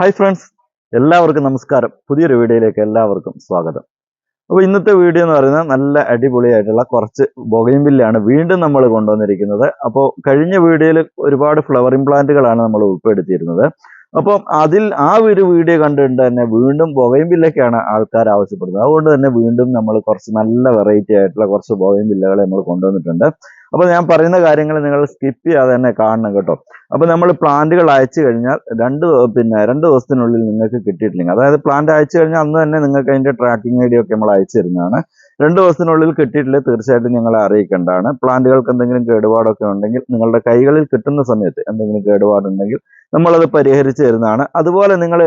Hi friends എല്ലാവർക്കും നമസ്കാരം. പുതിയൊരു വീഡിയോയിലേക്ക് എല്ലാവർക്കും സ്വാഗതം. അപ്പോൾ ഇന്നത്തെ വീഡിയോ എന്ന് പറയുന്നത് നല്ല അടിപൊളിയായിട്ടുള്ള കുറച്ച് ബൊഗൈൻവില്ലാണ് വീണ്ടും നമ്മൾ കൊണ്ടുവന്നിരിക്കുന്നത്. അപ്പോൾ കഴിഞ്ഞ വീഡിയോയിൽ ഒരുപാട് ഫ്ലവറിംഗ് പ്ലാന്റുകളാണ് നമ്മൾ ഉൾപ്പെടുത്തിയിരുന്നത്. അപ്പം അതിൽ ആ ഒരു വീഡിയോ കണ്ടിട്ട് തന്നെ വീണ്ടും ബൊഗൈൻവില്ലൊക്കെയാണ് ആൾക്കാർ ആവശ്യപ്പെടുന്നത്. അതുകൊണ്ട് തന്നെ വീണ്ടും നമ്മൾ കുറച്ച് നല്ല വെറൈറ്റി ആയിട്ടുള്ള കുറച്ച് ബൊഗൈൻവില്ലകൾ നമ്മൾ കൊണ്ടുവന്നിട്ടുണ്ട്. അപ്പോൾ ഞാൻ പറയുന്ന കാര്യങ്ങൾ നിങ്ങൾ സ്കിപ്പ് ചെയ്യാതെ തന്നെ കാണണം കേട്ടോ. അപ്പോൾ നമ്മൾ പ്ലാന്റുകൾ അയച്ചു കഴിഞ്ഞാൽ രണ്ട് പിന്നെ രണ്ട് ദിവസത്തിനുള്ളിൽ നിങ്ങൾക്ക് കിട്ടിയിട്ടില്ലെങ്കിൽ അതായത് പ്ലാന്റ് അയച്ചു കഴിഞ്ഞാൽ അന്ന് തന്നെ നിങ്ങൾക്ക് അതിന്റെ ട്രാക്കിംഗ് ഐഡിയ ഒക്കെ നമ്മൾ അയച്ചു തരുന്നതാണ്. രണ്ട് ദിവസത്തിനുള്ളിൽ കിട്ടിയിട്ടില്ല തീർച്ചയായിട്ടും ഞങ്ങളെ അറിയിക്കേണ്ടതാണ്. പ്ലാന്റുകൾക്ക് എന്തെങ്കിലും കേടുപാടൊക്കെ ഉണ്ടെങ്കിൽ നിങ്ങളുടെ കൈകളിൽ കിട്ടുന്ന സമയത്ത് എന്തെങ്കിലും കേടുപാടുണ്ടെങ്കിൽ നമ്മളത് പരിഹരിച്ചു തരുന്നതാണ്. അതുപോലെ നിങ്ങൾ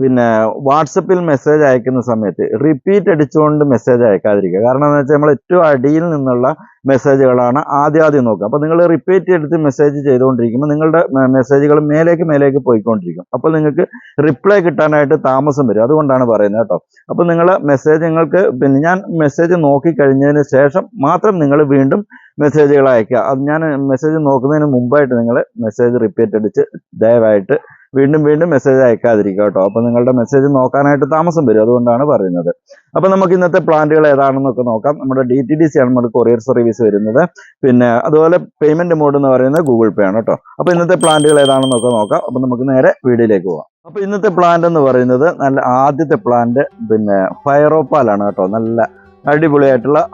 പിന്നെ വാട്സപ്പിൽ മെസ്സേജ് അയക്കുന്ന സമയത്ത് റിപ്പീറ്റ് അടിച്ചുകൊണ്ട് മെസ്സേജ് അയക്കാതിരിക്കുക. കാരണം എന്ന് വെച്ചാൽ നമ്മൾ ഏറ്റവും അടിയിൽ നിന്നുള്ള മെസ്സേജുകളാണ് ആദ്യം ആദ്യം നോക്കുക. അപ്പോൾ നിങ്ങൾ റിപ്പീറ്റ് എടുത്ത് മെസ്സേജ് ചെയ്തുകൊണ്ടിരിക്കുമ്പോൾ നിങ്ങളുടെ മെസ്സേജുകൾ മേലേക്ക് മേലേക്ക് പോയിക്കൊണ്ടിരിക്കും. അപ്പോൾ നിങ്ങൾക്ക് റിപ്ലൈ കിട്ടാനായിട്ട് താമസം വരും. അതുകൊണ്ടാണ് പറയുന്നത് കേട്ടോ. അപ്പോൾ നിങ്ങൾ മെസ്സേജ് നിങ്ങൾക്ക് പിന്നെ ഞാൻ മെസ്സേജ് നോക്കിക്കഴിഞ്ഞതിന് ശേഷം മാത്രം നിങ്ങൾ വീണ്ടും മെസ്സേജുകൾ അയക്കുക അത് ഞാൻ മെസ്സേജ് നോക്കുന്നതിന് മുമ്പായിട്ട് നിങ്ങൾ മെസ്സേജ് റിപ്പീറ്റ് അടിച്ച് ദയവായിട്ട് വീണ്ടും വീണ്ടും മെസ്സേജ് അയക്കാതിരിക്കുക കേട്ടോ. അപ്പോൾ നിങ്ങളുടെ മെസ്സേജ് നോക്കാനായിട്ട് താമസം വരും. അതുകൊണ്ടാണ് പറയുന്നത്. അപ്പോൾ നമുക്ക് ഇന്നത്തെ പ്ലാന്റുകൾ ഏതാണെന്നൊക്കെ നോക്കാം. നമ്മുടെ ഡി ടി ഡി സി ആണ് നമ്മുടെ കൊറിയർ സർവീസ് വരുന്നത്. പിന്നെ അതുപോലെ പേയ്മെന്റ് മോഡ് എന്ന് പറയുന്നത് ഗൂഗിൾ പേ ആണ് കേട്ടോ. അപ്പോൾ ഇന്നത്തെ പ്ലാന്റുകൾ ഏതാണെന്നൊക്കെ നോക്കാം. അപ്പോൾ നമുക്ക് നേരെ വീഡിയോയിലേക്ക് പോകാം അപ്പോൾ ഇന്നത്തെ പ്ലാന്റ് എന്ന് പറയുന്നത് നല്ല ആദ്യത്തെ പ്ലാന്റ് പിന്നെ ഫയറോപ്പാലാണ് കേട്ടോ. നല്ല അടിപൊളിയായിട്ടുള്ള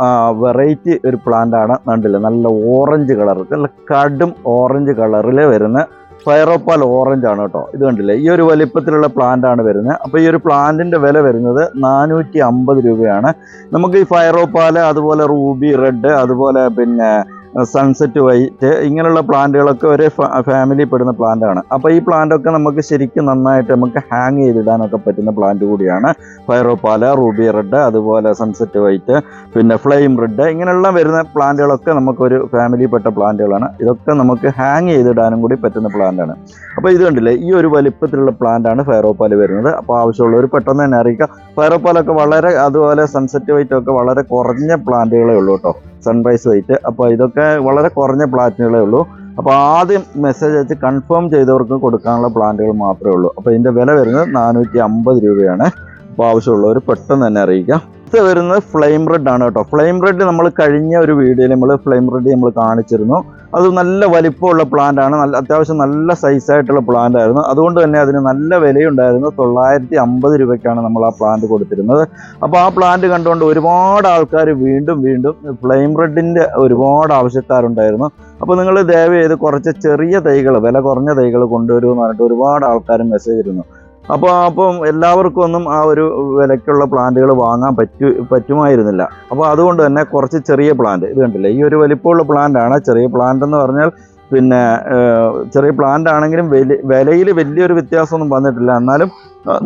വെറൈറ്റി ഒരു പ്ലാന്റ് ആണ്. കണ്ടില്ല? നല്ല ഓറഞ്ച് കളർ നല്ല കടും ഓറഞ്ച് കളറിൽ വരുന്ന ഫയറോപ്പാൽ ഓറഞ്ച് ആണ് കേട്ടോ. ഇത് കണ്ടില്ലേ? ഈ ഒരു വലിപ്പത്തിലുള്ള പ്ലാന്റ് ആണ് വരുന്നത്. അപ്പോൾ ഈ ഒരു പ്ലാന്റിന്റെ വില വരുന്നത് നാനൂറ്റി അമ്പത് രൂപയാണ്. നമുക്ക് ഈ ഫയറോപ്പാൽ അതുപോലെ റൂബി റെഡ് അതുപോലെ പിന്നെ സൺസെറ്റ് വൈറ്റ് ഇങ്ങനെയുള്ള പ്ലാന്റുകളൊക്കെ ഒരേ ഫാമിലി പെടുന്ന പ്ലാന്റാണ്. അപ്പോൾ ഈ പ്ലാന്റൊക്കെ നമുക്ക് ശരിക്കും നന്നായിട്ട് നമുക്ക് ഹാങ് ചെയ്തിടാനൊക്കെ പറ്റുന്ന പ്ലാന്റ് കൂടിയാണ്. ഫയറോപ്പാല റൂബി റെഡ് അതുപോലെ സൺസെറ്റ് വൈറ്റ് പിന്നെ ഫ്ലെയിം റെഡ് ഇങ്ങനെയുള്ള വരുന്ന പ്ലാന്റുകളൊക്കെ നമുക്കൊരു ഫാമിലി പെട്ട പ്ലാന്റുകളാണ്. ഇതൊക്കെ നമുക്ക് ഹാങ് ചെയ്തിടാനും കൂടി പറ്റുന്ന പ്ലാന്റാണ്. അപ്പോൾ ഇത് കണ്ടില്ലേ ഈ ഒരു വലിപ്പത്തിലുള്ള പ്ലാന്റാണ് ആണ് ഫയറോപ്പാൽ വരുന്നത്. അപ്പോൾ ആവശ്യമുള്ളവർ പെട്ടെന്ന് തന്നെ അറിയിക്കുക ഫയറോപ്പാലൊക്കെ വളരെ അതുപോലെ സൺസെറ്റ് വൈറ്റൊക്കെ വളരെ കുറഞ്ഞ പ്ലാന്റുകളേ ഉള്ളൂ കേട്ടോ. സൺറൈസ് വൈറ്റ് അപ്പോൾ ഇതൊക്കെ വളരെ കുറഞ്ഞ പ്ലാറ്റിനുകളേ ഉള്ളൂ. അപ്പോൾ ആദ്യം മെസ്സേജ് അയച്ച് കൺഫേം ചെയ്തവർക്ക് കൊടുക്കാനുള്ള പ്ലാന്റുകൾ മാത്രമേ ഉള്ളൂ. അപ്പോൾ ഇതിന്റെ വില വരുന്നത് നാനൂറ്റി അമ്പത് രൂപയാണ്. അപ്പോൾ ആവശ്യമുള്ളവർ പെട്ടെന്ന് തന്നെ അറിയിക്കാം ഇത് വരുന്നത് ഫ്ലെയിം റെഡ് ആണ് കേട്ടോ. ഫ്ലെയിം റെഡ് നമ്മൾ കഴിഞ്ഞ ഒരു വീഡിയോയിൽ നമ്മൾ ഫ്ലെയിം റെഡ് നമ്മൾ കാണിച്ചിരുന്നു. അത് നല്ല വലിപ്പമുള്ള പ്ലാന്റ് ആണ്. നല്ല അത്യാവശ്യം നല്ല സൈസായിട്ടുള്ള പ്ലാന്റ് ആയിരുന്നു. അതുകൊണ്ട് തന്നെ അതിന് നല്ല വിലയുണ്ടായിരുന്നു. തൊള്ളായിരത്തി അമ്പത് രൂപയ്ക്കാണ് നമ്മൾ ആ പ്ലാന്റ് കൊടുത്തിരുന്നത്. അപ്പോൾ ആ പ്ലാന്റ് കണ്ടുകൊണ്ട് ഒരുപാട് ആൾക്കാർ വീണ്ടും വീണ്ടും ഫ്ലെയിം റെഡിന്റെ ഒരുപാട് ആവശ്യക്കാരുണ്ടായിരുന്നു. അപ്പോൾ നിങ്ങൾ ദയവ് ചെയ്ത് കുറച്ച് ചെറിയ തൈകൾ വില കുറഞ്ഞ തൈകൾ കൊണ്ടുവരുമെന്ന് പറഞ്ഞിട്ട് ഒരുപാട് ആൾക്കാർ മെസ്സേജ് ഇരുന്നു അപ്പോൾ അപ്പം എല്ലാവർക്കും ഒന്നും ആ ഒരു വിലയ്ക്കുള്ള പ്ലാന്റുകൾ വാങ്ങാൻ പറ്റു പറ്റുമായിരുന്നില്ല. അപ്പോൾ അതുകൊണ്ട് തന്നെ കുറച്ച് ചെറിയ പ്ലാന്റ് ഇത് കണ്ടില്ലേ? ഈ ഒരു വലിപ്പമുള്ള പ്ലാന്റ് ആണ് ചെറിയ പ്ലാന്റ് എന്ന് പറഞ്ഞാൽ പിന്നെ ചെറിയ പ്ലാന്റ് ആണെങ്കിലും വില വിലയിൽ വലിയൊരു വ്യത്യാസമൊന്നും വന്നിട്ടില്ല. എന്നാലും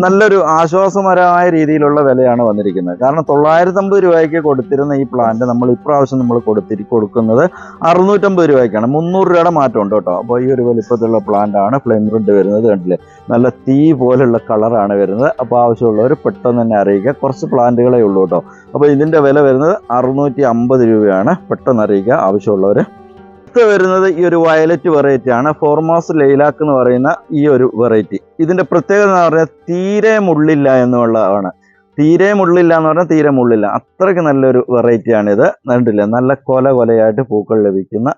നല്ലൊരു ആശ്വാസപരമായ രീതിയിലുള്ള വിലയാണ് വന്നിരിക്കുന്നത്. കാരണം തൊള്ളായിരത്തമ്പത് രൂപയ്ക്ക് കൊടുത്തിരുന്ന ഈ പ്ലാന്റ് നമ്മൾ ഇപ്രാവശ്യം നമ്മൾ കൊടുത്തിരി കൊടുക്കുന്നത് അറുന്നൂറ്റമ്പത് രൂപയ്ക്കാണ്. മുന്നൂറ് രൂപയുടെ മാറ്റം ഉണ്ട് കേട്ടോ. അപ്പോൾ ഈ ഒരു വലിപ്പത്തിലുള്ള പ്ലാന്റ് ആണ് ഫ്ലെയിം റെഡ് വരുന്നത് കണ്ടില്ലേ? നല്ല തീ പോലുള്ള കളറാണ് വരുന്നത്. അപ്പോൾ ആവശ്യമുള്ളവർ പെട്ടെന്ന് തന്നെ അറിയിക്കുക. കുറച്ച് പ്ലാന്റുകളേ ഉള്ളൂ കേട്ടോ. അപ്പോൾ ഇതിന്റെ വില വരുന്നത് അറുന്നൂറ്റി രൂപയാണ്. പെട്ടെന്ന് അറിയിക്കുക. ആവശ്യമുള്ളവർ അടുത്ത വരുന്നത് ഈ ഒരു വയലറ്റ് വെറൈറ്റി ആണ്. ഫോർമോസ് ലൈലാക്ക് എന്ന് പറയുന്ന ഈ ഒരു വെറൈറ്റി ഇതിന്റെ പ്രത്യേകത എന്ന് പറഞ്ഞാൽ തീരെ മുള്ളില്ല എന്നുള്ളതാണ്. തീരെ മുള്ളില്ല എന്ന് പറഞ്ഞാൽ തീരെ മുള്ളില്ല. അത്രയ്ക്ക് നല്ലൊരു വെറൈറ്റിയാണിത് കണ്ടില്ല? നല്ല കൊല കൊലയായിട്ട് പൂക്കൾ ലഭിക്കുന്ന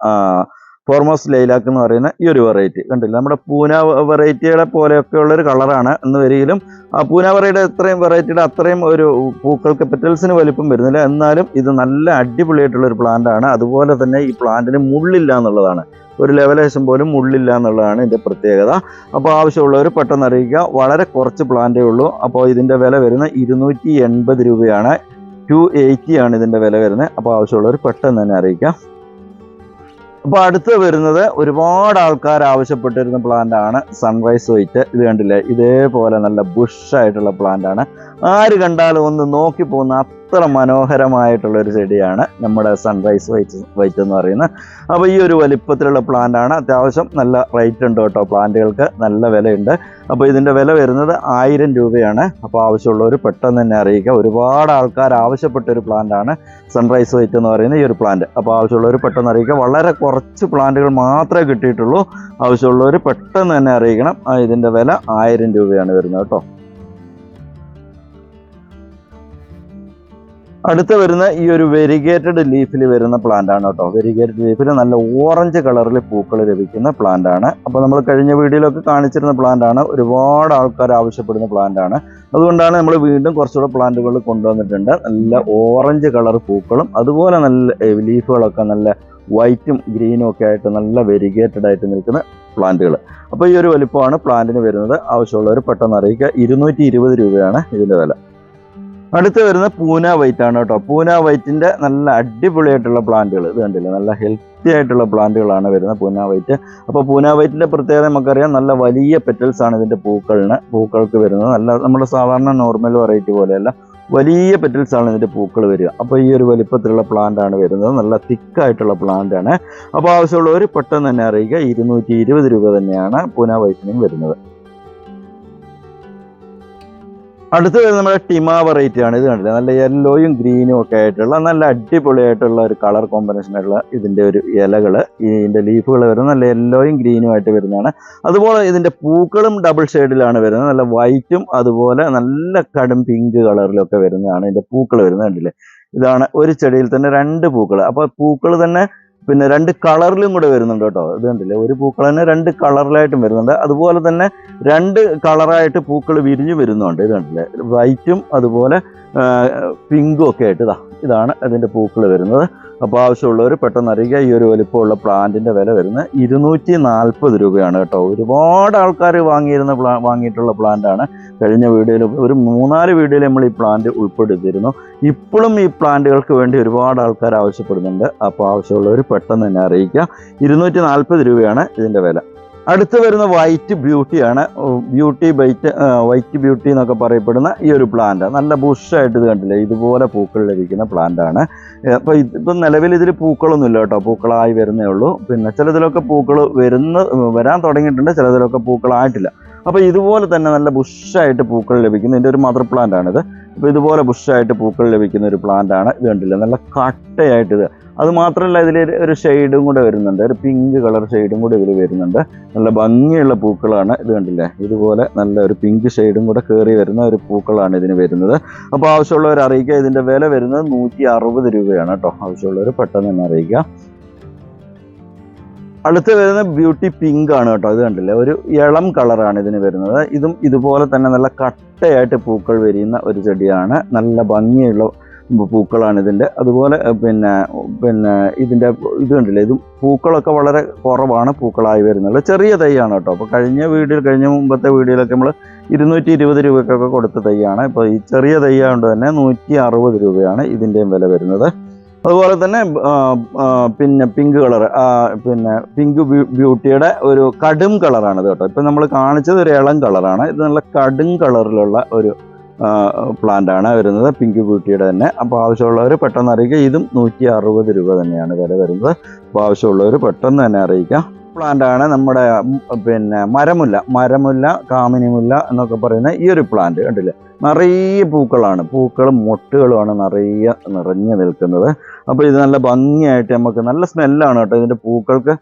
ഫോർമോസ് ലൈലാക്ക് എന്ന് പറയുന്ന ഈ ഒരു വെറൈറ്റി കണ്ടില്ല? നമ്മുടെ പൂന വെറൈറ്റികളെ പോലെയൊക്കെ ഉള്ള ഒരു കളറാണ് എന്ന് വരികയിലും ആ പൂന വെറൈറ്റിയുടെ അത്രയും വെറൈറ്റിയുടെ അത്രയും ഒരു പൂക്കൾക്ക് പെറ്റൽസിന് വലിപ്പം വരുന്നില്ല. എന്നാലും ഇത് നല്ല അടിപൊളിയായിട്ടുള്ള ഒരു പ്ലാന്റ് ആണ്. അതുപോലെ തന്നെ ഈ പ്ലാന്റിന് മുള്ളില്ല എന്നുള്ളതാണ്. ഒരു ലെവലേശം പോലും മുള്ളില്ല എന്നുള്ളതാണ് ഇതിന്റെ പ്രത്യേകത. അപ്പോൾ ആവശ്യമുള്ളവർ പെട്ടെന്ന് അറിയിക്കുക. വളരെ കുറച്ച് പ്ലാന്റേ ഉള്ളൂ. അപ്പോൾ ഇതിന്റെ വില വരുന്ന ഇരുന്നൂറ്റി രൂപയാണ്. ടു എയ്റ്റി ആണ് ഇതിന്റെ വില വരുന്നത്. അപ്പോൾ ആവശ്യമുള്ളവർ പെട്ടെന്ന് തന്നെ അറിയിക്കുക അപ്പോൾ അടുത്ത് വരുന്നത് ഒരുപാട് ആൾക്കാർ ആവശ്യപ്പെട്ടിരുന്ന പ്ലാന്റ് ആണ് സൺറൈസ് വൈറ്റ് ഇത് കണ്ടില്ലേ? ഇതേപോലെ നല്ല ബുഷായിട്ടുള്ള പ്ലാന്റ് ആണ്. ആര് കണ്ടാലും ഒന്ന് നോക്കി പോകുന്ന അത്ര മനോഹരമായിട്ടുള്ള ഒരു ചെടിയാണ് നമ്മുടെ സൺറൈസ് വൈറ്റ് വൈറ്റ് എന്ന് പറയുന്നത്. അപ്പോൾ ഈ ഒരു വലിപ്പത്തിലുള്ള പ്ലാന്റ് ആണ്. അത്യാവശ്യം നല്ല റേറ്റ് ഉണ്ട് കേട്ടോ. പ്ലാന്റുകൾക്ക് നല്ല വിലയുണ്ട്. അപ്പോൾ ഇതിന്റെ വില വരുന്നത് ആയിരം രൂപയാണ്. അപ്പോൾ ആവശ്യമുള്ളവർ പെട്ടെന്ന് തന്നെ അറിയിക്കുക. ഒരുപാട് ആൾക്കാർ ആവശ്യപ്പെട്ട ഒരു പ്ലാന്റ് ആണ് സൺറൈസ് വൈറ്റ് എന്ന് പറയുന്ന ഈ ഒരു പ്ലാന്റ് അപ്പോൾ ആവശ്യമുള്ളവർ പെട്ടെന്ന് അറിയിക്കുക. വളരെ കുറച്ച് പ്ലാന്റുകൾ മാത്രമേ കിട്ടിയിട്ടുള്ളൂ. ആവശ്യമുള്ളവർ പെട്ടെന്ന് തന്നെ അറിയിക്കണം. ഇതിന്റെ വില ആയിരം രൂപയാണ് വരുന്നത് കേട്ടോ. അടുത്ത വരുന്ന ഈ ഒരു വെരിഗേറ്റഡ് ലീഫിൽ വരുന്ന പ്ലാന്റ് ആണ് കേട്ടോ. വെരിഗേറ്റഡ് ലീഫിൽ നല്ല ഓറഞ്ച് കളറിൽ പൂക്കൾ ലഭിക്കുന്ന പ്ലാന്റ് ആണ്. അപ്പോൾ നമ്മൾ കഴിഞ്ഞ വീഡിയോയിലൊക്കെ കാണിച്ചിരുന്ന പ്ലാന്റ് ആണ്. ഒരുപാട് ആൾക്കാർ ആവശ്യപ്പെടുന്ന പ്ലാന്റ് ആണ്. അതുകൊണ്ടാണ് നമ്മൾ വീണ്ടും കുറച്ചുകൂടെ പ്ലാന്റുകൾ കൊണ്ടുവന്നിട്ടുണ്ട്. നല്ല ഓറഞ്ച് കളർ പൂക്കളും അതുപോലെ നല്ല ലീഫുകളൊക്കെ നല്ല വൈറ്റും ഗ്രീനും ഒക്കെ ആയിട്ട് നല്ല വെരിഗേറ്റഡ് ആയിട്ട് നിൽക്കുന്ന പ്ലാന്റുകൾ അപ്പോൾ ഈ ഒരു വലിപ്പമാണ് പ്ലാന്റിന് വരുന്നത്. ആവശ്യമുള്ളവർ പെട്ടെന്ന് അറിയിക്കുക. ഇരുന്നൂറ്റി രൂപയാണ് ഇതിന്റെ വില. അടുത്ത് വരുന്ന പൂന വൈറ്റ് ആണ് കേട്ടോ. പൂന വൈറ്റിന്റെ നല്ല അടിപൊളിയായിട്ടുള്ള പ്ലാന്റുകൾ ഇത് കണ്ടില്ലേ? നല്ല ഹെൽത്തി ആയിട്ടുള്ള പ്ലാന്റുകളാണ് വരുന്നത് പൂന വൈറ്റ് അപ്പോൾ പൂന വൈറ്റിന്റെ പ്രത്യേകത നമുക്കറിയാം. നല്ല വലിയ പെറ്റൽസ് ആണ് ഇതിന്റെ പൂക്കളിന് പൂക്കൾക്ക് വരുന്നത്. നല്ല നമ്മുടെ സാധാരണ നോർമൽ വെറൈറ്റി പോലെയല്ല വലിയ പെറ്റൽസ് ആണ് ഇതിന്റെ പൂക്കൾ വരിക. അപ്പോൾ ഈ ഒരു വലിപ്പത്തിലുള്ള പ്ലാന്റ് ആണ് വരുന്നത്. നല്ല തിക്കായിട്ടുള്ള പ്ലാന്റ് ആണ്. അപ്പോൾ ആവശ്യമുള്ളവർ പെട്ടെന്ന് തന്നെ അറിയിക്കുക. ഇരുന്നൂറ്റി ഇരുപത് രൂപ തന്നെയാണ് പൂന വൈറ്റിനും വരുന്നത്. അടുത്ത് വരുന്നത് നമ്മുടെ ടിമ വെറൈറ്റി ആണ്. ഇത് കണ്ടില്ല? നല്ല യെല്ലോയും ഗ്രീനും ഒക്കെ ആയിട്ടുള്ള നല്ല അടിപൊളിയായിട്ടുള്ള ഒരു കളർ കോമ്പിനേഷൻ ആയിട്ടുള്ള ഇതിന്റെ ഒരു ഇലകൾ ഇതിന്റെ ലീഫുകൾ വരുന്നത് നല്ല യെല്ലോയും ഗ്രീനും ആയിട്ട് വരുന്നതാണ്. അതുപോലെ ഇതിന്റെ പൂക്കളും ഡബിൾ ഷെയ്ഡിലാണ് വരുന്നത്. നല്ല വൈറ്റും അതുപോലെ നല്ല കടും പിങ്ക് കളറിലൊക്കെ വരുന്നതാണ് ഇതിന്റെ പൂക്കൾ വരുന്നത് കണ്ടില്ലേ? ഇതാണ് ഒരു ചെടിയിൽ തന്നെ രണ്ട് പൂക്കൾ അപ്പോൾ പൂക്കൾ തന്നെ പിന്നെ രണ്ട് കളറിലും കൂടെ വരുന്നുണ്ട് കേട്ടോ. ഇത് കണ്ടില്ലേ? ഒരു പൂക്കൾ തന്നെ രണ്ട് കളറിലായിട്ടും വരുന്നുണ്ട്. അതുപോലെ തന്നെ രണ്ട് കളറായിട്ട് പൂക്കൾ വിരിഞ്ഞു വരുന്നുണ്ട്. ഇത് കണ്ടില്ലേ? വൈറ്റും അതുപോലെ പിങ്കും ഒക്കെ ആയിട്ട് ഇതാ ഇതാണ് അതിന്റെ പൂക്കൾ വരുന്നത്. അപ്പോൾ ആവശ്യമുള്ളവർ പെട്ടെന്ന് അറിയിക്കുക. ഈ ഒരു വലിപ്പമുള്ള പ്ലാന്റിന്റെ വില വരുന്നത് ഇരുന്നൂറ്റി നാൽപ്പത് രൂപയാണ് കേട്ടോ. ഒരുപാട് ആൾക്കാർ വാങ്ങിയിരുന്ന പ്ലാ വാങ്ങിയിട്ടുള്ള പ്ലാന്റാണ് കഴിഞ്ഞ വീഡിയോയിൽ ഒരു മൂന്നാൽ വീഡിയോയിൽ നമ്മൾ ഈ പ്ലാന്റ് ഉൾപ്പെടുത്തിയിരുന്നു. ഇപ്പോഴും ഈ പ്ലാന്റുകൾക്ക് വേണ്ടി ഒരുപാട് ആൾക്കാർ ആവശ്യപ്പെടുന്നുണ്ട്. അപ്പോൾ ആവശ്യമുള്ളവർ പെട്ടെന്ന് തന്നെ അറിയിക്കുക. ഇരുന്നൂറ്റി രൂപയാണ് ഇതിന്റെ വില. അടുത്ത് വരുന്ന വൈറ്റ് ബ്യൂട്ടിയാണ് ബ്യൂട്ടി ബൈറ്റ് വൈറ്റ് ബ്യൂട്ടി എന്നൊക്കെ പറയപ്പെടുന്ന ഈ ഒരു പ്ലാന്റ് നല്ല ബുഷായിട്ട് ഇത് കണ്ടില്ലേ? ഇതുപോലെ പൂക്കൾ ലഭിക്കുന്ന പ്ലാന്റാണ് അപ്പോൾ ഇപ്പം നിലവിൽ ഇതിൽ പൂക്കളൊന്നും ഇല്ല കേട്ടോ. പൂക്കളായി വരുന്നേ ഉള്ളൂ. പിന്നെ ചിലതിലൊക്കെ പൂക്കൾ വരുന്ന വരാൻ തുടങ്ങിയിട്ടുണ്ട്. ചിലതിലൊക്കെ പൂക്കളായിട്ടില്ല. അപ്പോൾ ഇതുപോലെ തന്നെ നല്ല ബുഷായിട്ട് പൂക്കൾ ലഭിക്കുന്ന ഇതിന്റെ ഒരു മദർ പ്ലാന്റ് ആണിത്. അപ്പോൾ ഇതുപോലെ ബുഷായിട്ട് പൂക്കൾ ലഭിക്കുന്ന ഒരു പ്ലാന്റ് ആണ് ഇത് കണ്ടില്ല? നല്ല കട്ടയായിട്ട് ഇത് അത് മാത്രമല്ല ഇതിൽ ഒരു ഷെയ്ഡും കൂടെ വരുന്നുണ്ട്. ഒരു പിങ്ക് കളർ ഷെയ്ഡും കൂടെ ഇതിൽ വരുന്നുണ്ട്. നല്ല ഭംഗിയുള്ള പൂക്കളാണ് ഇത് കണ്ടില്ലേ? ഇതുപോലെ നല്ല ഒരു പിങ്ക് ഷെയ്ഡും കൂടെ കയറി വരുന്ന ഒരു പൂക്കളാണ് ഇതിന് വരുന്നത്. അപ്പോൾ ആവശ്യമുള്ളവർ അറിയിക്കുക. ഇതിന്റെ വില വരുന്നത് നൂറ്റി അറുപത് രൂപയാണ് കേട്ടോ. ആവശ്യമുള്ളവർ പെട്ടെന്ന് തന്നെ അറിയിക്കുക. അടുത്ത് വരുന്നത് ബ്യൂട്ടി പിങ്ക് ആണ് കേട്ടോ. ഇത് കണ്ടില്ലേ? ഒരു ഇളം കളറാണ് ഇതിന് വരുന്നത്. ഇതും ഇതുപോലെ തന്നെ നല്ല കട്ടയായിട്ട് പൂക്കൾ വിരിയുന്ന ഒരു ചെടിയാണ്. നല്ല ഭംഗിയുള്ള പൂക്കളാണ് ഇതിന്റെ. അതുപോലെ പിന്നെ പിന്നെ ഇതിന്റെ ഇത് കണ്ടില്ലേ ഇതും പൂക്കളൊക്കെ വളരെ കുറവാണ് പൂക്കളായി വരുന്നത്. ചെറിയ തൈയാണ് കേട്ടോ. അപ്പോൾ കഴിഞ്ഞ വീഡിയോ കഴിഞ്ഞ മുമ്പത്തെ വീഡിയോയിലൊക്കെ നമ്മൾ ഇരുന്നൂറ്റി ഇരുപത് രൂപയ്ക്കൊക്കെ കൊടുത്ത തൈയാണ്. ഇപ്പോൾ ഈ ചെറിയ തൈയായതുകൊണ്ട് തന്നെ നൂറ്റി അറുപത് രൂപയാണ് ഇതിന്റെയും വില വരുന്നത്. അതുപോലെ തന്നെ പിന്നെ പിങ്ക് കളർ പിന്നെ പിങ്ക് ബ്യൂട്ടിയുടെ ഒരു കടും കളറാണ് ഇത് കേട്ടോ. ഇപ്പം നമ്മൾ കാണിച്ചത് ഒരു ഇളം കളറാണ്. ഇത് നല്ല കടും കളറിലുള്ള ഒരു പ്ലാന്റ് ആണ് വരുന്നത്. പിങ്ക് ബ്യൂട്ടിയുടെ തന്നെ. അപ്പോൾ ആവശ്യമുള്ളവർ പെട്ടെന്ന് അറിയിക്കുക ഇതും നൂറ്റി അറുപത് രൂപ തന്നെയാണ് വില വരുന്നത്. അപ്പോൾ ആവശ്യമുള്ളവർ പെട്ടെന്ന് തന്നെ അറിയിക്കുക പ്ലാന്റാണ് നമ്മുടെ പിന്നെ മരമുല്ല മരമുല്ല കാമിനിമുല്ല എന്നൊക്കെ പറയുന്ന ഈ ഒരു പ്ലാന്റ് കണ്ടില്ലേ? നിറയെ പൂക്കളാണ്. പൂക്കളും മൊട്ടുകളുമാണ് നിറയെ നിറഞ്ഞു നിൽക്കുന്നത്. അപ്പോൾ ഇത് നല്ല ഭംഗിയായിട്ട് നമുക്ക് നല്ല സ്മെല്ലാണ് കേട്ടോ ഇതിന്റെ പൂക്കൾക്ക്.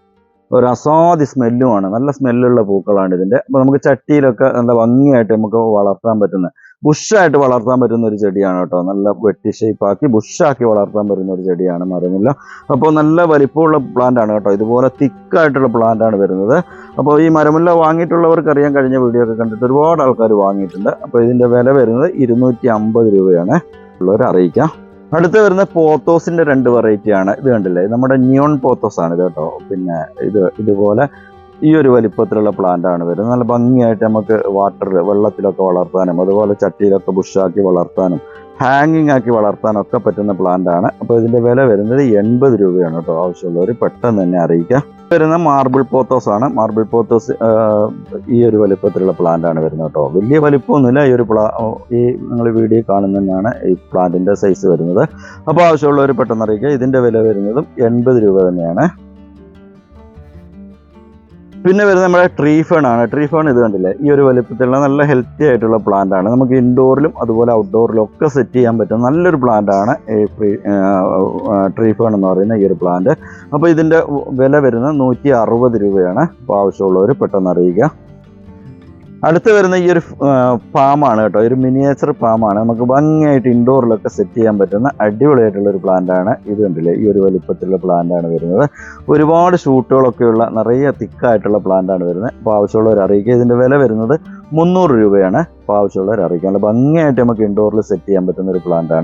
ഒരു അസാധ്യ സ്മെല്ലുമാണ്. നല്ല സ്മെല്ലുള്ള പൂക്കളാണ് ഇതിന്റെ അപ്പോൾ നമുക്ക് ചട്ടിയിലൊക്കെ നല്ല ഭംഗിയായിട്ട് നമുക്ക് വളർത്താൻ പറ്റുന്ന ബുഷായിട്ട് വളർത്താൻ പറ്റുന്ന ഒരു ചെടിയാണ് കേട്ടോ. നല്ല വെട്ടി ഷേപ്പാക്കി ബുഷാക്കി വളർത്താൻ പറ്റുന്ന ഒരു ചെടിയാണ് മരമില്ല. അപ്പോൾ നല്ല വലിപ്പമുള്ള പ്ലാന്റ് ആണ് കേട്ടോ. ഇതുപോലെ തിക്കായിട്ടുള്ള പ്ലാന്റ് ആണ് വരുന്നത്. അപ്പോൾ ഈ മരമുല്ല വാങ്ങിയിട്ടുള്ളവർക്ക് അറിയാൻ കഴിഞ്ഞ വീഡിയോ ഒക്കെ കണ്ടിട്ട് ഒരുപാട് ആൾക്കാർ വാങ്ങിയിട്ടുണ്ട്. അപ്പോൾ ഇതിന്റെ വില വരുന്നത് ഇരുന്നൂറ്റി അമ്പത് രൂപയാണ്. ഉള്ളവർ അറിയിക്കാം. അടുത്ത് വരുന്ന പോത്തോസിന്റെ രണ്ട് വെറൈറ്റിയാണ് ഇത് കണ്ടില്ലേ? നമ്മുടെ ന്യൂൺ പോത്തോസ് ആണ് ഇത് കേട്ടോ. പിന്നെ ഇത് ഇതുപോലെ ഈ ഒരു വലിപ്പത്തിലുള്ള പ്ലാന്റ് ആണ് വരുന്നത്. നല്ല ഭംഗിയായിട്ട് നമുക്ക് വാട്ടറിൽ വെള്ളത്തിലൊക്കെ വളർത്താനും അതുപോലെ ചട്ടിയിലൊക്കെ ബുഷാക്കി വളർത്താനും ഹാങ്ങിങ് ആക്കി വളർത്താനും ഒക്കെ പറ്റുന്ന പ്ലാന്റ് ആണ്. അപ്പോൾ ഇതിന്റെ വില വരുന്നത് എൺപത് രൂപയാണ് കേട്ടോ. ആവശ്യമുള്ളവർ പെട്ടെന്ന് തന്നെ അറിയിക്കാം വരുന്ന മാർബിൾ പോത്തോസ് ആണ്. മാർബിൾ പോത്തോസ് ഈ ഒരു വലിപ്പത്തിലുള്ള പ്ലാന്റ് ആണ് വരുന്നത് കേട്ടോ. വലിയ വലിപ്പമൊന്നുമില്ല. ഈ ഒരു പ്ലാ ഈ നിങ്ങൾ വീഡിയോ കാണുന്ന തന്നെയാണ് ഈ പ്ലാന്റിന്റെ സൈസ് വരുന്നത്. അപ്പോൾ ആവശ്യമുള്ളവർ പെട്ടെന്ന് അറിയിക്കുക. ഇതിന്റെ വില വരുന്നതും എൺപത് രൂപ തന്നെയാണ്. പിന്നെ വരുന്നത് നമ്മുടെ ട്രീ ഫേൺ ആണ്. ട്രീ ഫേൺ ഇത് കണ്ടില്ലേ? ഈ ഒരു വലിപ്പത്തിലുള്ള നല്ല ഹെൽത്തി ആയിട്ടുള്ള പ്ലാന്റ് ആണ്. നമുക്ക് ഇൻഡോറിലും അതുപോലെ ഔട്ട്ഡോറിലും ഒക്കെ സെറ്റ് ചെയ്യാൻ പറ്റും നല്ലൊരു പ്ലാന്റ് ആണ് ഈ ട്രീ എന്ന് പറയുന്ന ഈ ഒരു പ്ലാന്റ് അപ്പോൾ ഇതിന്റെ വില വരുന്നത് നൂറ്റി രൂപയാണ്. അപ്പോൾ ആവശ്യമുള്ളവർ പെട്ടെന്ന് അറിയിക്കുക. അടുത്ത് വരുന്ന ഈ ഒരു പാമാണ് കേട്ടോ. ഒരു മിനിയേച്ചർ പാമാണ്. നമുക്ക് ഭംഗിയായിട്ട് ഇൻഡോറിലൊക്കെ സെറ്റ് ചെയ്യാൻ പറ്റുന്ന അടിപൊളിയായിട്ടുള്ള ഒരു പ്ലാന്റ് ആണ്. ഇത് കണ്ടില്ലേ? ഈ ഒരു വലിപ്പത്തിലുള്ള പ്ലാന്റ് ആണ് വരുന്നത്. ഒരുപാട് ഷൂട്ടുകളൊക്കെയുള്ള നിറയെ തിക്കായിട്ടുള്ള പ്ലാന്റ് ആണ് വരുന്നത്. അപ്പോൾ ആവശ്യമുള്ളവർ അറിയിക്കുക. ഇതിന്റെ വില വരുന്നത് മുന്നൂറ് രൂപയാണ്. അപ്പോൾ ആവശ്യമുള്ളവർ അറിയിക്കുക. നല്ല ഭംഗിയായിട്ട് നമുക്ക് ഇൻഡോറിൽ സെറ്റ് ചെയ്യാൻ പറ്റുന്ന ഒരു പ്ലാന്റ്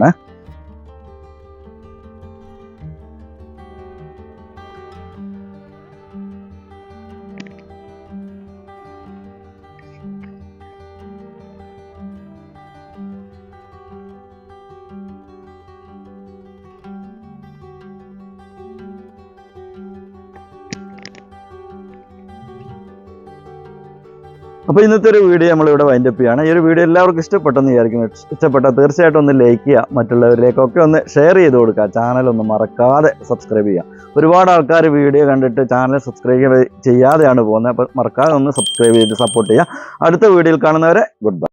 അപ്പോൾ ഇന്നത്തെ ഒരു വീഡിയോ നമ്മളിവിടെ വൈൻഡപ്പ് ചെയ്യാണ്. ഈ ഒരു വീഡിയോ എല്ലാവർക്കും ഇഷ്ടപ്പെട്ടെന്ന് വിചാരിക്കുന്നു. ഇഷ്ടപ്പെട്ട തീർച്ചയായിട്ടും ഒന്ന് ലൈക്ക് ചെയ്യുക. മറ്റുള്ളവരിലേക്കൊക്കെ ഒന്ന് ഷെയർ ചെയ്ത് കൊടുക്കുക. ചാനൽ ഒന്ന് മറക്കാതെ സബ്സ്ക്രൈബ് ചെയ്യുക. ഒരുപാട് ആൾക്കാർ വീഡിയോ കണ്ടിട്ട് ചാനൽ സബ്സ്ക്രൈബ് ചെയ്യാതെയാണ് പോകുന്നത്. അപ്പോൾ മറക്കാതെ ഒന്ന് സബ്സ്ക്രൈബ് ചെയ്ത് സപ്പോർട്ട് ചെയ്യുക. അടുത്ത വീഡിയോയിൽ കാണുന്നവരെ ഗുഡ് ബൈ